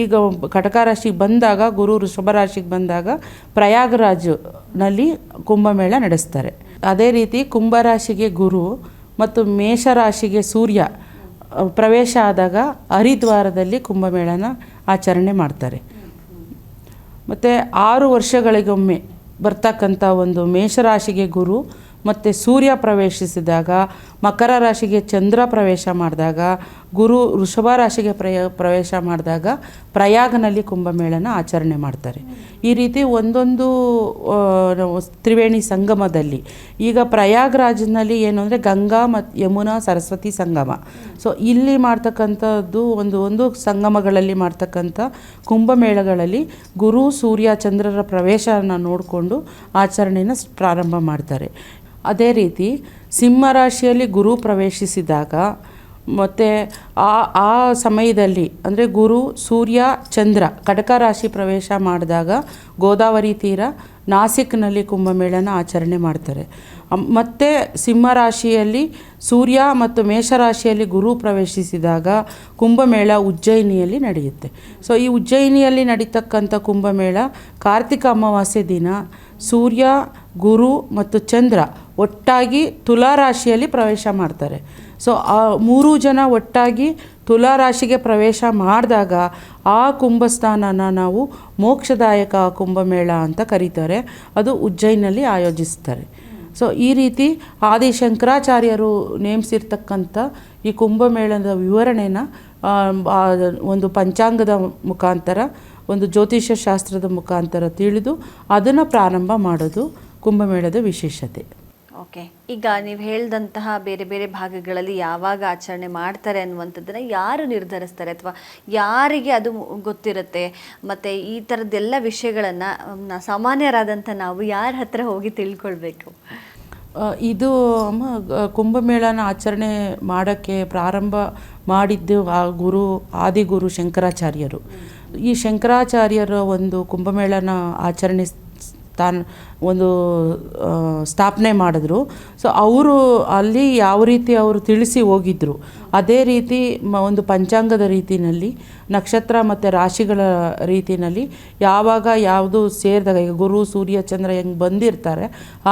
ಈಗ ಕಟಕ ರಾಶಿಗೆ ಬಂದಾಗ, ಗುರು ವೃಷಭ ರಾಶಿಗೆ ಬಂದಾಗ ಪ್ರಯಾಗರಾಜ್ನಲ್ಲಿ ಕುಂಭಮೇಳ ನಡೆಸ್ತಾರೆ. ಅದೇ ರೀತಿ ಕುಂಭರಾಶಿಗೆ ಗುರು ಮತ್ತು ಮೇಷರಾಶಿಗೆ ಸೂರ್ಯ ಪ್ರವೇಶ ಆದಾಗ ಹರಿದ್ವಾರದಲ್ಲಿ ಕುಂಭಮೇಳನ ಆಚರಣೆ ಮಾಡ್ತಾರೆ. ಮತ್ತು ಆರು ವರ್ಷಗಳಿಗೊಮ್ಮೆ ಬರ್ತಕ್ಕಂಥ ಒಂದು ಮೇಷರಾಶಿಗೆ ಗುರು ಮತ್ತು ಸೂರ್ಯ ಪ್ರವೇಶಿಸಿದಾಗ ಮಕರ ರಾಶಿಗೆ ಚಂದ್ರ ಪ್ರವೇಶ ಮಾಡಿದಾಗ ಗುರು ವೃಷಭ ರಾಶಿಗೆ ಪ್ರಯ, ಪ್ರವೇಶ ಮಾಡಿದಾಗ ಪ್ರಯಾಗನಲ್ಲಿ ಕುಂಭಮೇಳನ ಆಚರಣೆ ಮಾಡ್ತಾರೆ. ಈ ರೀತಿ ಒಂದೊಂದು ತ್ರಿವೇಣಿ ಸಂಗಮದಲ್ಲಿ ಈಗ ಪ್ರಯಾಗ್ರಾಜ್ನಲ್ಲಿ ಏನು ಅಂದರೆ ಗಂಗಾ ಮತ್ತು ಯಮುನಾ ಸರಸ್ವತಿ ಸಂಗಮ. ಸೊ ಇಲ್ಲಿ ಮಾಡ್ತಕ್ಕಂಥದ್ದು ಒಂದು ಒಂದು ಸಂಗಮಗಳಲ್ಲಿ ಮಾಡ್ತಕ್ಕಂಥ ಕುಂಭಮೇಳಗಳಲ್ಲಿ ಗುರು ಸೂರ್ಯ ಚಂದ್ರರ ಪ್ರವೇಶನ ನೋಡಿಕೊಂಡು ಆಚರಣೆನ ಸ್- ಪ್ರಾರಂಭ ಮಾಡ್ತಾರೆ. ಅದೇ ರೀತಿ ಸಿಂಹರಾಶಿಯಲ್ಲಿ ಗುರು ಪ್ರವೇಶಿಸಿದಾಗ ಮತ್ತು ಆ ಆ ಸಮಯದಲ್ಲಿ, ಅಂದರೆ ಗುರು, ಸೂರ್ಯ, ಚಂದ್ರ, ಕಟಕ ರಾಶಿ ಪ್ರವೇಶ ಮಾಡಿದಾಗ ಗೋದಾವರಿ ತೀರ ನಾಸಿಕ್ನಲ್ಲಿ ಕುಂಭಮೇಳನ ಆಚರಣೆ ಮಾಡ್ತಾರೆ. ಮತ್ತು ಸಿಂಹರಾಶಿಯಲ್ಲಿ ಸೂರ್ಯ ಮತ್ತು ಮೇಷರಾಶಿಯಲ್ಲಿ ಗುರು ಪ್ರವೇಶಿಸಿದಾಗ ಕುಂಭಮೇಳ ಉಜ್ಜಯಿನಿಯಲ್ಲಿ ನಡೆಯುತ್ತೆ. ಸೊ ಈ ಉಜ್ಜಯಿನಿಯಲ್ಲಿ ನಡೀತಕ್ಕಂಥ ಕುಂಭಮೇಳ ಕಾರ್ತಿಕ ಅಮಾವಾಸ್ಯೆ ದಿನ, ಸೂರ್ಯ, ಗುರು ಮತ್ತು ಚಂದ್ರ ಒಟ್ಟಾಗಿ ತುಲಾ ರಾಶಿಯಲ್ಲಿ ಪ್ರವೇಶ ಮಾಡ್ತಾರೆ. ಸೊ ಆ ಮೂರು ಜನ ಒಟ್ಟಾಗಿ ತುಲಾ ರಾಶಿಗೆ ಪ್ರವೇಶ ಮಾಡಿದಾಗ ಆ ಕುಂಭಸ್ಥಾನನ ನಾವು ಮೋಕ್ಷದಾಯಕ ಕುಂಭಮೇಳ ಅಂತ ಕರೀತಾರೆ. ಅದು ಉಜ್ಜೈನಲ್ಲಿ ಆಯೋಜಿಸ್ತಾರೆ. ಸೊ ಈ ರೀತಿ ಆದಿಶಂಕರಾಚಾರ್ಯರು ನೇಮಿಸಿರ್ತಕ್ಕಂಥ ಈ ಕುಂಭಮೇಳದ ವಿವರಣೆನ ಒಂದು ಪಂಚಾಂಗದ ಮುಖಾಂತರ, ಒಂದು ಜ್ಯೋತಿಷ್ಯ ಶಾಸ್ತ್ರದ ಮುಖಾಂತರ ತಿಳಿದು ಅದನ್ನು ಪ್ರಾರಂಭ ಮಾಡೋದು ಕುಂಭಮೇಳದ ವಿಶೇಷತೆ. ಓಕೆ ಈಗ ನೀವು ಹೇಳಿದಂತಹ ಬೇರೆ ಬೇರೆ ಭಾಗಗಳಲ್ಲಿ ಯಾವಾಗ ಆಚರಣೆ ಮಾಡ್ತಾರೆ ಅನ್ನುವಂಥದ್ದನ್ನು ಯಾರು ನಿರ್ಧರಿಸ್ತಾರೆ? ಅಥವಾ ಯಾರಿಗೆ ಅದು ಗೊತ್ತಿರುತ್ತೆ? ಮತ್ತು ಈ ಥರದ್ದೆಲ್ಲ ವಿಷಯಗಳನ್ನು ಸಾಮಾನ್ಯರಾದಂಥ ನಾವು ಯಾರ ಹತ್ರ ಹೋಗಿ ತಿಳ್ಕೊಳ್ಬೇಕು? ಇದು ಕುಂಭಮೇಳನ ಆಚರಣೆ ಮಾಡೋಕ್ಕೆ ಪ್ರಾರಂಭ ಮಾಡಿದ್ದು ಆ ಗುರು, ಆದಿಗುರು ಶಂಕರಾಚಾರ್ಯರು. ಈ ಶಂಕರಾಚಾರ್ಯರ ಒಂದು ಕುಂಭಮೇಳನ ಆಚರಣೆ ಸ್ಥಾನ ಒಂದು ಸ್ಥಾಪನೆ ಮಾಡಿದ್ರು. ಸೊ ಅವರು ಅಲ್ಲಿ ಯಾವ ರೀತಿ ಅವರು ತಿಳಿಸಿ ಹೋಗಿದ್ರು. ಅದೇ ರೀತಿ ಒಂದು ಪಂಚಾಂಗದ ರೀತಿಯಲ್ಲಿ ನಕ್ಷತ್ರ ಮತ್ತು ರಾಶಿಗಳ ರೀತಿಯಲ್ಲಿ ಯಾವಾಗ ಯಾವುದು ಸೇರಿದಾಗ, ಈಗ ಗುರು, ಸೂರ್ಯ, ಚಂದ್ರ ಹೆಂಗೆ ಬಂದಿರ್ತಾರೆ,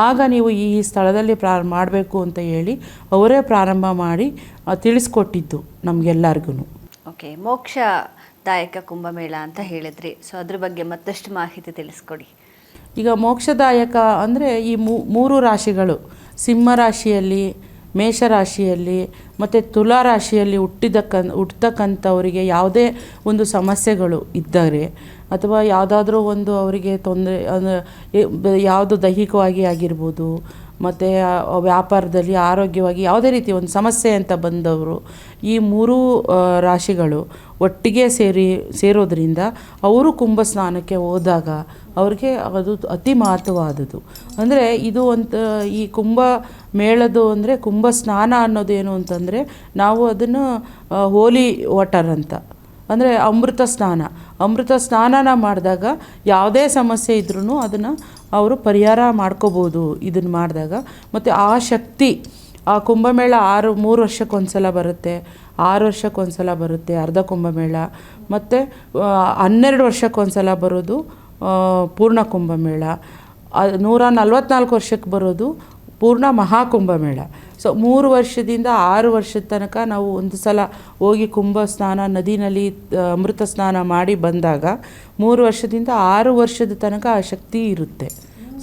ಆಗ ನೀವು ಈ ಸ್ಥಳದಲ್ಲಿ ಪ್ರಾ, ಮಾಡಬೇಕು ಅಂತ ಹೇಳಿ ಅವರೇ ಪ್ರಾರಂಭ ಮಾಡಿ ತಿಳಿಸ್ಕೊಟ್ಟಿದ್ದು ನಮಗೆಲ್ಲರಿಗೂ ಓಕೆ ಮೋಕ್ಷದಾಯಕ ಕುಂಭಮೇಳ ಅಂತ ಹೇಳಿದ್ರಿ. ಸೊ ಅದ್ರ ಬಗ್ಗೆ ಮತ್ತಷ್ಟು ಮಾಹಿತಿ ತಿಳಿಸ್ಕೊಡಿ. ಈಗ ಮೋಕ್ಷದಾಯಕ ಅಂದರೆ ಈ ಮೂರು ರಾಶಿಗಳು, ಸಿಂಹ ರಾಶಿಯಲ್ಲಿ ಮೇಷರಾಶಿಯಲ್ಲಿ ಮತ್ತು ತುಲಾ ರಾಶಿಯಲ್ಲಿ ಹುಟ್ಟಿದಕ್ಕ ಹುಟ್ಟತಕ್ಕಂಥವರಿಗೆ ಯಾವುದೇ ಒಂದು ಸಮಸ್ಯೆಗಳು ಇದ್ದರೆ, ಅಥವಾ ಯಾವುದಾದ್ರೂ ಒಂದು ಅವರಿಗೆ ತೊಂದರೆ, ಅಂದರೆ ಯಾವುದು ದೈಹಿಕವಾಗಿ ಆಗಿರ್ಬೋದು, ಮತ್ತು ವ್ಯಾಪಾರದಲ್ಲಿ ಆರೋಗ್ಯವಾಗಿ ಯಾವುದೇ ರೀತಿ ಒಂದು ಸಮಸ್ಯೆ ಅಂತ ಬಂದವರು, ಈ ಮೂರೂ ರಾಶಿಗಳು ಒಟ್ಟಿಗೆ ಸೇರಿ, ಸೇರೋದ್ರಿಂದ ಅವರು ಕುಂಭ ಸ್ನಾನಕ್ಕೆ ಹೋದಾಗ ಅವ್ರಿಗೆ ಅದು ಅತಿ ಮಹತ್ವವಾದದ್ದು ಅಂದರೆ ಇದು ಅಂತ, ಈ ಕುಂಭ ಮೇಳದು ಅಂದರೆ ಕುಂಭ ಸ್ನಾನ ಅನ್ನೋದೇನು ಅಂತಂದರೆ ನಾವು ಅದನ್ನು ಹೋಲಿ ವಾಟರ್ ಅಂತ. ಅಂದರೆ ಅಮೃತ ಸ್ನಾನ. ಅಮೃತ ಸ್ನಾನನ ಮಾಡಿದಾಗ ಯಾವುದೇ ಸಮಸ್ಯೆ ಇದ್ರೂ ಅದನ್ನು ಅವರು ಪರಿಹಾರ ಮಾಡ್ಕೋಬೋದು ಇದನ್ನು ಮಾಡಿದಾಗ. ಮತ್ತು ಆ ಶಕ್ತಿ, ಆ ಕುಂಭಮೇಳ ಆರು, ಮೂರು ವರ್ಷಕ್ಕೊಂದ್ಸಲ ಬರುತ್ತೆ, ಆರು ವರ್ಷಕ್ಕೊಂದ್ಸಲ ಬರುತ್ತೆ ಅರ್ಧ ಕುಂಭಮೇಳ ಮತ್ತು ಹನ್ನೆರಡು ವರ್ಷಕ್ಕೊಂದ್ಸಲ ಬರೋದು ಪೂರ್ಣ ಕುಂಭಮೇಳ. ನೂರ ನಲ್ವತ್ನಾಲ್ಕು ವರ್ಷಕ್ಕೆ ಬರೋದು ಪೂರ್ಣ ಮಹಾಕುಂಭಮೇಳ. ಸೊ ಮೂರು ವರ್ಷದಿಂದ ಆರು ವರ್ಷದ ತನಕ ನಾವು ಒಂದು ಸಲ ಹೋಗಿ ಕುಂಭ ಸ್ನಾನ, ನದಿನಲ್ಲಿ ಅಮೃತ ಸ್ನಾನ ಮಾಡಿ ಬಂದಾಗ ಮೂರು ವರ್ಷದಿಂದ ಆರು ವರ್ಷದ ತನಕ ಆ ಶಕ್ತಿ ಇರುತ್ತೆ.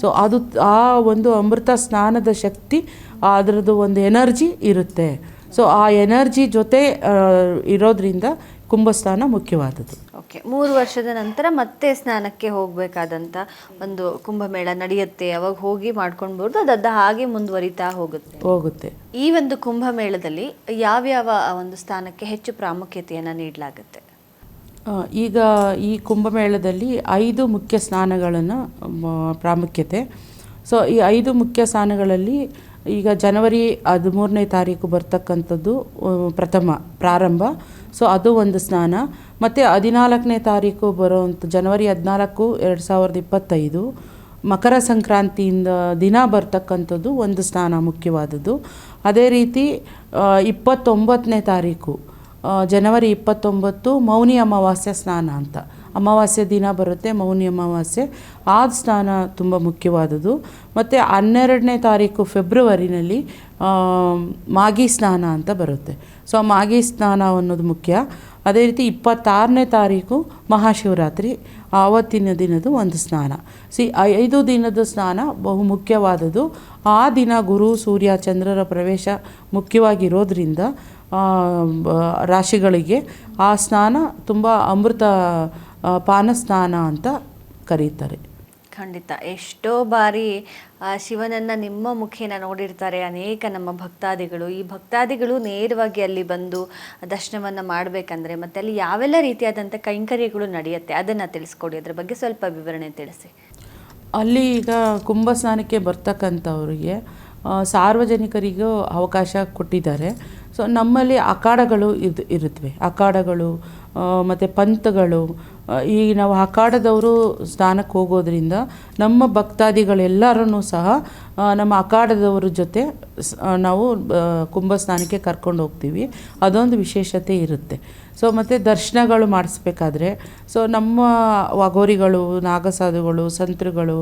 ಸೊ ಅದು ಆ ಒಂದು ಅಮೃತ ಸ್ನಾನದ ಶಕ್ತಿ, ಅದರದ್ದು ಒಂದು ಎನರ್ಜಿ ಇರುತ್ತೆ. ಸೊ ಆ ಎನರ್ಜಿ ಜೊತೆ ಇರೋದ್ರಿಂದ ಕುಂಭಸ್ಥಾನ ಮುಖ್ಯವಾದದ್ದು. ಓಕೆ. ಮೂರು ವರ್ಷದ ನಂತರ ಮತ್ತೆ ಸ್ನಾನಕ್ಕೆ ಹೋಗಬೇಕಾದಂಥ ಒಂದು ಕುಂಭಮೇಳ ನಡೆಯುತ್ತೆ. ಅವಾಗ ಹೋಗಿ ಮಾಡ್ಕೊಂಡು ಬರೋದು ಅದದ ಹಾಗೆ ಮುಂದುವರಿತಾ ಹೋಗುತ್ತೆ. ಹೋಗುತ್ತೆ. ಈ ಒಂದು ಕುಂಭಮೇಳದಲ್ಲಿ ಯಾವ್ಯಾವ ಒಂದು ಸ್ಥಾನಕ್ಕೆ ಹೆಚ್ಚು ಪ್ರಾಮುಖ್ಯತೆಯನ್ನು ನೀಡಲಾಗುತ್ತೆ? ಈಗ ಈ ಕುಂಭಮೇಳದಲ್ಲಿ ಐದು ಮುಖ್ಯ ಸ್ನಾನಗಳನ್ನು ಪ್ರಾಮುಖ್ಯತೆ. ಸೊ ಈ ಐದು ಮುಖ್ಯ ಸ್ನಾನಗಳಲ್ಲಿ ಈಗ ಜನವರಿ ಹದಿಮೂರನೇ ತಾರೀಕು ಬರ್ತಕ್ಕಂಥದ್ದು ಪ್ರಥಮ ಪ್ರಾರಂಭ. ಸೊ ಅದು ಒಂದು ಸ್ನಾನ. ಮತ್ತು ಹದಿನಾಲ್ಕನೇ ತಾರೀಕು ಬರೋವಂಥ ಜನವರಿ ಹದಿನಾಲ್ಕು ಎರಡು ಸಾವಿರದ ಇಪ್ಪತ್ತೈದು, ಮಕರ ಸಂಕ್ರಾಂತಿಯಿಂದ ದಿನ ಬರ್ತಕ್ಕಂಥದ್ದು ಒಂದು ಸ್ನಾನ ಮುಖ್ಯವಾದದ್ದು. ಅದೇ ರೀತಿ ಇಪ್ಪತ್ತೊಂಬತ್ತನೇ ತಾರೀಕು ಜನವರಿ ಇಪ್ಪತ್ತೊಂಬತ್ತು ಮೌನಿ ಅಮಾವಾಸ್ಯ ಸ್ನಾನ ಅಂತ. ಅಮಾವಾಸ್ಯೆ ದಿನ ಬರುತ್ತೆ, ಮೌನಿ ಅಮಾವಾಸ್ಯೆ. ಆ ಸ್ನಾನ ತುಂಬ ಮುಖ್ಯವಾದದ್ದು. ಮತ್ತು ಹನ್ನೆರಡನೇ ತಾರೀಕು ಫೆಬ್ರವರಿನಲ್ಲಿ ಮಾಗಿ ಸ್ನಾನ ಅಂತ ಬರುತ್ತೆ. ಸೊ ಮಾಗಿ ಸ್ನಾನ ಅನ್ನೋದು ಮುಖ್ಯ. ಅದೇ ರೀತಿ ಇಪ್ಪತ್ತಾರನೇ ತಾರೀಕು ಮಹಾಶಿವರಾತ್ರಿ, ಆವತ್ತಿನ ದಿನದ ಒಂದು ಸ್ನಾನ. ಸಿ ಐದು ದಿನದ ಸ್ನಾನ ಬಹು ಮುಖ್ಯವಾದದ್ದು. ಆ ದಿನ ಗುರು ಸೂರ್ಯ ಚಂದ್ರರ ಪ್ರವೇಶ ಮುಖ್ಯವಾಗಿರೋದ್ರಿಂದ ರಾಶಿಗಳಿಗೆ ಆ ಸ್ನಾನ ತುಂಬ ಅಮೃತ ಪಾನ ಸ್ನಾನ ಅಂತ ಕರೀತಾರೆ. ಖಂಡಿತ. ಎಷ್ಟೋ ಬಾರಿ ಶಿವನನ್ನ ನಿಮ್ಮ ಮುಖೇನ ನೋಡಿರ್ತಾರೆ ಅನೇಕ ನಮ್ಮ ಭಕ್ತಾದಿಗಳು. ಈ ಭಕ್ತಾದಿಗಳು ನೇರವಾಗಿ ಅಲ್ಲಿ ಬಂದು ದರ್ಶನವನ್ನ ಮಾಡಬೇಕಂದ್ರೆ ಮತ್ತೆ ಅಲ್ಲಿ ಯಾವೆಲ್ಲ ರೀತಿಯಾದಂಥ ಕೈಂಕರ್ಯಗಳು ನಡೆಯುತ್ತೆ ಅದನ್ನ ತಿಳಿಸ್ಕೊಡಿ. ಅದ್ರ ಬಗ್ಗೆ ಸ್ವಲ್ಪ ವಿವರಣೆ ತಿಳಿಸಿ. ಅಲ್ಲಿ ಈಗ ಕುಂಭ ಸ್ನಾನಕ್ಕೆ ಬರ್ತಕ್ಕಂಥವ್ರಿಗೆ ಸಾರ್ವಜನಿಕರಿಗೂ ಅವಕಾಶ ಕೊಟ್ಟಿದ್ದಾರೆ. ಸೊ ನಮ್ಮಲ್ಲಿ ಅಖಾಡಗಳು ಇದು ಇರುತ್ತವೆ ಅಖಾಡಗಳು ಮತ್ತು ಪಂಥಗಳು ಈ ನಾವು ಅಖಾಡದವರು ಸ್ನಾನಕ್ಕೆ ಹೋಗೋದ್ರಿಂದ ನಮ್ಮ ಭಕ್ತಾದಿಗಳೆಲ್ಲರನ್ನೂ ಸಹ ನಮ್ಮ ಅಖಾಡದವ್ರ ಜೊತೆ ನಾವು ಕುಂಭ ಸ್ನಾನಕ್ಕೆ ಕರ್ಕೊಂಡು ಹೋಗ್ತೀವಿ. ಅದೊಂದು ವಿಶೇಷತೆ ಇರುತ್ತೆ. ಸೊ ಮತ್ತು ದರ್ಶನಗಳು ಮಾಡಿಸ್ಬೇಕಾದ್ರೆ ಸೊ ನಮ್ಮ ವಗೋರಿಗಳು, ನಾಗಸಾಧುಗಳು, ಸಂತರುಗಳು,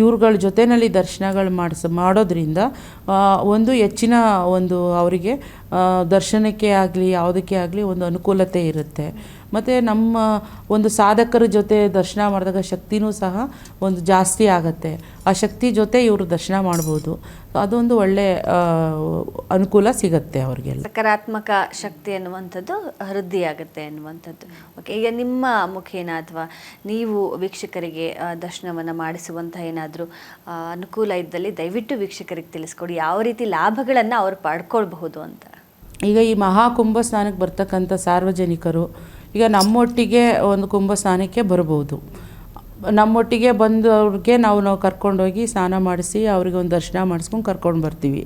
ಇವ್ರುಗಳ ಜೊತೆಯಲ್ಲಿ ದರ್ಶನಗಳು ಮಾಡಿಸ್, ಮಾಡೋದ್ರಿಂದ ಒಂದು ಹೆಚ್ಚಿನ ಒಂದು ಅವರಿಗೆ ದರ್ಶನಕ್ಕೆ ಆಗಲಿ, ಯಾವುದಕ್ಕೆ ಆಗಲಿ ಒಂದು ಅನುಕೂಲತೆ ಇರುತ್ತೆ. ಮತ್ತು ನಮ್ಮ ಒಂದು ಸಾಧಕರ ಜೊತೆ ದರ್ಶನ ಮಾಡಿದಾಗ ಶಕ್ತಿನೂ ಸಹ ಒಂದು ಜಾಸ್ತಿ ಆಗುತ್ತೆ. ಆ ಶಕ್ತಿ ಜೊತೆ ಇವರು ದರ್ಶನ ಮಾಡ್ಬೋದು. ಅದೊಂದು ಒಳ್ಳೆ ಅನುಕೂಲ ಸಿಗುತ್ತೆ ಅವ್ರಿಗೆಲ್ಲ. ಸಕಾರಾತ್ಮಕ ಶಕ್ತಿ ಅನ್ನುವಂಥದ್ದು ವೃದ್ಧಿಯಾಗುತ್ತೆ ಅನ್ನುವಂಥದ್ದು ಓಕೆ ಈಗ ನಿಮ್ಮ ಮುಖೇನ ಅಥವಾ ನೀವು ವೀಕ್ಷಕರಿಗೆ ದರ್ಶನವನ್ನು ಮಾಡಿಸುವಂತಹ ಏನಾದರೂ ಅನುಕೂಲ ಇದ್ದಲ್ಲಿ ದಯವಿಟ್ಟು ವೀಕ್ಷಕರಿಗೆ ತಿಳಿಸ್ಕೊಡಿ. ಯಾವ ರೀತಿ ಲಾಭಗಳನ್ನು ಅವ್ರು ಪಡ್ಕೊಳ್ಬಹುದು ಅಂತ? ಈಗ ಈ ಮಹಾಕುಂಭ ಸ್ನಾನಕ್ಕೆ ಬರ್ತಕ್ಕಂಥ ಸಾರ್ವಜನಿಕರು ಈಗ ನಮ್ಮೊಟ್ಟಿಗೆ ಒಂದು ಕುಂಭ ಸ್ನಾನಕ್ಕೆ ಬರ್ಬೋದು. ನಮ್ಮೊಟ್ಟಿಗೆ ಬಂದವ್ರಿಗೆ ನಾವು ನಾವು ಕರ್ಕೊಂಡೋಗಿ ಸ್ನಾನ ಮಾಡಿಸಿ ಅವ್ರಿಗೆ ಒಂದು ದರ್ಶನ ಮಾಡಿಸ್ಕೊಂಡು ಕರ್ಕೊಂಡು ಬರ್ತೀವಿ.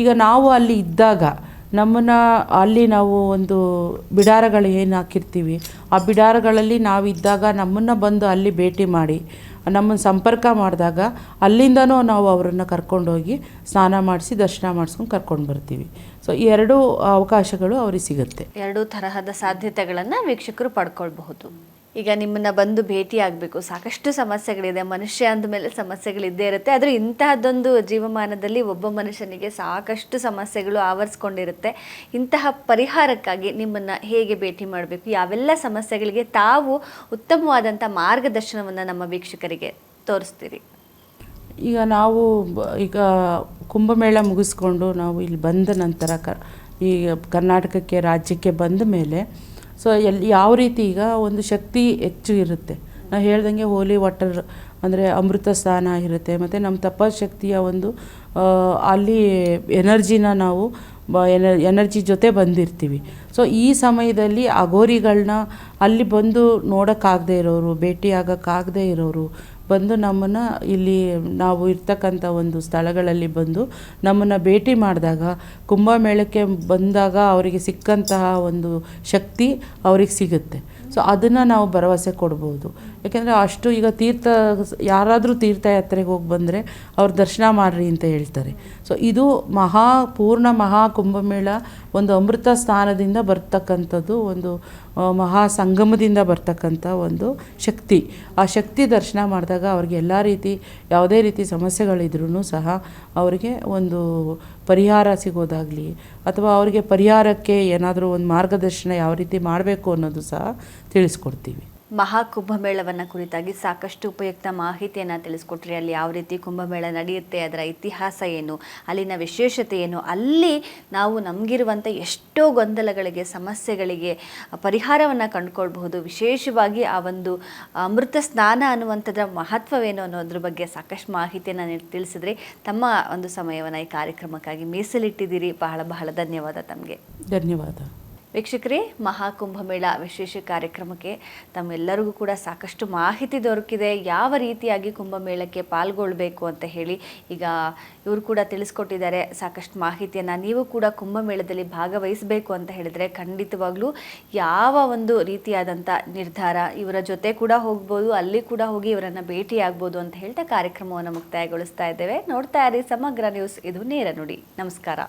ಈಗ ನಾವು ಅಲ್ಲಿ ಇದ್ದಾಗ ನಮ್ಮನ್ನು ಅಲ್ಲಿ ನಾವು ಒಂದು ಬಿಡಾರಗಳು ಏನು ಹಾಕಿರ್ತೀವಿ, ಆ ಬಿಡಾರಗಳಲ್ಲಿ ನಾವಿದ್ದಾಗ ನಮ್ಮನ್ನು ಬಂದು ಅಲ್ಲಿ ಭೇಟಿ ಮಾಡಿ, ನಮ್ಮನ್ನು ಸಂಪರ್ಕ ಮಾಡಿದಾಗ ಅಲ್ಲಿಂದನೂ ನಾವು ಅವರನ್ನು ಕರ್ಕೊಂಡೋಗಿ ಸ್ನಾನ ಮಾಡಿಸಿ ದರ್ಶನ ಮಾಡಿಸ್ಕೊಂಡು ಕರ್ಕೊಂಡು ಬರ್ತೀವಿ. ಸೊ ಈ ಎರಡೂ ಅವಕಾಶಗಳು ಅವ್ರಿಗೆ ಸಿಗುತ್ತೆ. ಎರಡೂ ತರಹದ ಸಾಧ್ಯತೆಗಳನ್ನು ವೀಕ್ಷಕರು ಪಡ್ಕೊಳ್ಬಹುದು. ಈಗ ನಿಮ್ಮನ್ನ ಬಂದು ಭೇಟಿ ಆಗಬೇಕು. ಸಾಕಷ್ಟು ಸಮಸ್ಯೆಗಳಿದೆ. ಮನುಷ್ಯ ಅಂದಮೇಲೆ ಸಮಸ್ಯೆಗಳಿದ್ದೇ ಇರುತ್ತೆ. ಆದರೆ ಇಂತಹದ್ದೊಂದು ಜೀವಮಾನದಲ್ಲಿ ಒಬ್ಬ ಮನುಷ್ಯನಿಗೆ ಸಾಕಷ್ಟು ಸಮಸ್ಯೆಗಳು ಆವರಿಸ್ಕೊಂಡಿರುತ್ತೆ. ಇಂತಹ ಪರಿಹಾರಕ್ಕಾಗಿ ನಿಮ್ಮನ್ನ ಹೇಗೆ ಭೇಟಿ ಮಾಡಬೇಕು? ಯಾವೆಲ್ಲ ಸಮಸ್ಯೆಗಳಿಗೆ ತಾವು ಉತ್ತಮವಾದಂಥ ಮಾರ್ಗದರ್ಶನವನ್ನು ನಮ್ಮ ವೀಕ್ಷಕರಿಗೆ ತೋರಿಸ್ತೀರಿ? ಈಗ ನಾವು ಈಗ ಕುಂಭಮೇಳ ಮುಗಿಸ್ಕೊಂಡು ನಾವು ಇಲ್ಲಿ ಬಂದ ನಂತರ ಕ ಈಗ ಕರ್ನಾಟಕಕ್ಕೆ, ರಾಜ್ಯಕ್ಕೆ ಬಂದ ಮೇಲೆ ಸೊ ಎಲ್ಲಿ ಯಾವ ರೀತಿ ಈಗ ಒಂದು ಶಕ್ತಿ ಹೆಚ್ಚು ಇರುತ್ತೆ? ನಾವು ಹೇಳ್ದಂಗೆ ಹೋಲಿ ವಾಟರ್ ಅಂದರೆ ಅಮೃತ ಸ್ನಾನ ಇರುತ್ತೆ. ಮತ್ತು ನಮ್ಮ ತಪಶಕ್ತಿಯ ಒಂದು ಅಲ್ಲಿ ಎನರ್ಜಿನ ನಾವು ಬ, ಎನ, ಎನರ್ಜಿ ಜೊತೆ ಬಂದಿರ್ತೀವಿ. ಸೊ ಈ ಸಮಯದಲ್ಲಿ ಅಘೋರಿಗಳನ್ನ ಅಲ್ಲಿ ಬಂದು ನೋಡೋಕ್ಕಾಗದೇ ಇರೋರು ಭೇಟಿ ಆಗೋಕ್ಕಾಗದೇ ಇರೋರು ಬಂದು ನಮ್ಮನ್ನು ಇಲ್ಲಿ ನಾವು ಇರ್ತಕ್ಕಂಥ ಒಂದು ಸ್ಥಳಗಳಲ್ಲಿ ಬಂದು ನಮ್ಮನ್ನು ಭೇಟಿ ಮಾಡಿದಾಗ, ಕುಂಭಮೇಳಕ್ಕೆ ಬಂದಾಗ ಅವರಿಗೆ ಸಿಕ್ಕಂತಹ ಒಂದು ಶಕ್ತಿ ಅವ್ರಿಗೆ ಸಿಗುತ್ತೆ. ಸೊ ಅದನ್ನು ನಾವು ಭರವಸೆ ಕೊಡ್ಬೋದು. ಯಾಕೆಂದರೆ ಅಷ್ಟು ಈಗ ತೀರ್ಥ, ಯಾರಾದರೂ ತೀರ್ಥಯಾತ್ರೆಗೆ ಹೋಗಿ ಬಂದರೆ ಅವ್ರು ದರ್ಶನ ಮಾಡ್ರಿ ಅಂತ ಹೇಳ್ತಾರೆ. ಸೊ ಇದು ಮಹಾ, ಪೂರ್ಣ ಮಹಾ ಕುಂಭಮೇಳ ಒಂದು ಅಮೃತ ಸ್ಥಾನದಿಂದ ಬರ್ತಕ್ಕಂಥದ್ದು ಒಂದು ಮಹಾ ಸಂಗಮದಿಂದ ಬರ್ತಕ್ಕಂಥ ಒಂದು ಶಕ್ತಿ. ಆ ಶಕ್ತಿ ದರ್ಶನ ಮಾಡಿದಾಗ ಅವ್ರಿಗೆ ಎಲ್ಲ ರೀತಿ, ಯಾವುದೇ ರೀತಿ ಸಮಸ್ಯೆಗಳಿದ್ರೂ ಸಹ ಅವರಿಗೆ ಒಂದು ಪರಿಹಾರ ಸಿಗೋದಾಗಲಿ, ಅಥವಾ ಅವರಿಗೆ ಪರಿಹಾರಕ್ಕೆ ಏನಾದರೂ ಒಂದು ಮಾರ್ಗದರ್ಶನ ಯಾವ ರೀತಿ ಮಾಡಬೇಕು ಅನ್ನೋದು ಸಹ ತಿಳಿಸ್ಕೊಡ್ತೀವಿ. ಮಹಾಕುಂಭಮೇಳವನ್ನು ಕುರಿತಾಗಿ ಸಾಕಷ್ಟು ಉಪಯುಕ್ತ ಮಾಹಿತಿಯನ್ನು ತಿಳಿಸ್ಕೊಟ್ರಿ. ಅಲ್ಲಿ ಯಾವ ರೀತಿ ಕುಂಭಮೇಳ ನಡೆಯುತ್ತೆ, ಅದರ ಇತಿಹಾಸ ಏನು, ಅಲ್ಲಿನ ವಿಶೇಷತೆ ಏನು, ಅಲ್ಲಿ ನಾವು ನಮಗಿರುವಂಥ ಎಷ್ಟೋ ಗೊಂದಲಗಳಿಗೆ, ಸಮಸ್ಯೆಗಳಿಗೆ ಪರಿಹಾರವನ್ನು ಕಂಡುಕೊಳ್ಬಹುದು. ವಿಶೇಷವಾಗಿ ಆ ಒಂದು ಅಮೃತ ಸ್ನಾನ ಅನ್ನುವಂಥದ್ರ ಮಹತ್ವವೇನು ಅನ್ನೋದ್ರ ಬಗ್ಗೆ ಸಾಕಷ್ಟು ಮಾಹಿತಿಯನ್ನು ತಿಳಿಸಿದ್ರಿ. ತಮ್ಮ ಒಂದು ಸಮಯವನ್ನು ಈ ಕಾರ್ಯಕ್ರಮಕ್ಕಾಗಿ ಮೀಸಲಿಟ್ಟಿದ್ದೀರಿ. ಬಹಳ ಬಹಳ ಧನ್ಯವಾದ ತಮಗೆ. ಧನ್ಯವಾದ. ವೀಕ್ಷಕರೇ, ಮಹಾಕುಂಭಮೇಳ ವಿಶೇಷ ಕಾರ್ಯಕ್ರಮಕ್ಕೆ ತಮ್ಮೆಲ್ಲರಿಗೂ ಕೂಡ ಸಾಕಷ್ಟು ಮಾಹಿತಿ ದೊರಕಿದೆ. ಯಾವ ರೀತಿಯಾಗಿ ಕುಂಭಮೇಳಕ್ಕೆ ಪಾಲ್ಗೊಳ್ಬೇಕು ಅಂತ ಹೇಳಿ ಈಗ ಇವರು ಕೂಡ ತಿಳಿಸ್ಕೊಟ್ಟಿದ್ದಾರೆ. ಸಾಕಷ್ಟು ಮಾಹಿತಿಯನ್ನು ನೀವು ಕೂಡ ಕುಂಭಮೇಳದಲ್ಲಿ ಭಾಗವಹಿಸಬೇಕು ಅಂತ ಹೇಳಿದರೆ ಖಂಡಿತವಾಗ್ಲೂ ಯಾವ ಒಂದು ರೀತಿಯಾದಂಥ ನಿರ್ಧಾರ ಇವರ ಜೊತೆ ಕೂಡ ಹೋಗ್ಬೋದು, ಅಲ್ಲಿ ಕೂಡ ಹೋಗಿ ಇವರನ್ನು ಭೇಟಿಯಾಗ್ಬೋದು ಅಂತ ಹೇಳ್ತಾ ಕಾರ್ಯಕ್ರಮವನ್ನು ಮುಕ್ತಾಯಗೊಳಿಸ್ತಾ ಇದ್ದೇವೆ. ನೋಡ್ತಾ ಇರಿ ಸಮಗ್ರ ನ್ಯೂಸ್. ಇದು ನೇರ ನುಡಿ. ನಮಸ್ಕಾರ.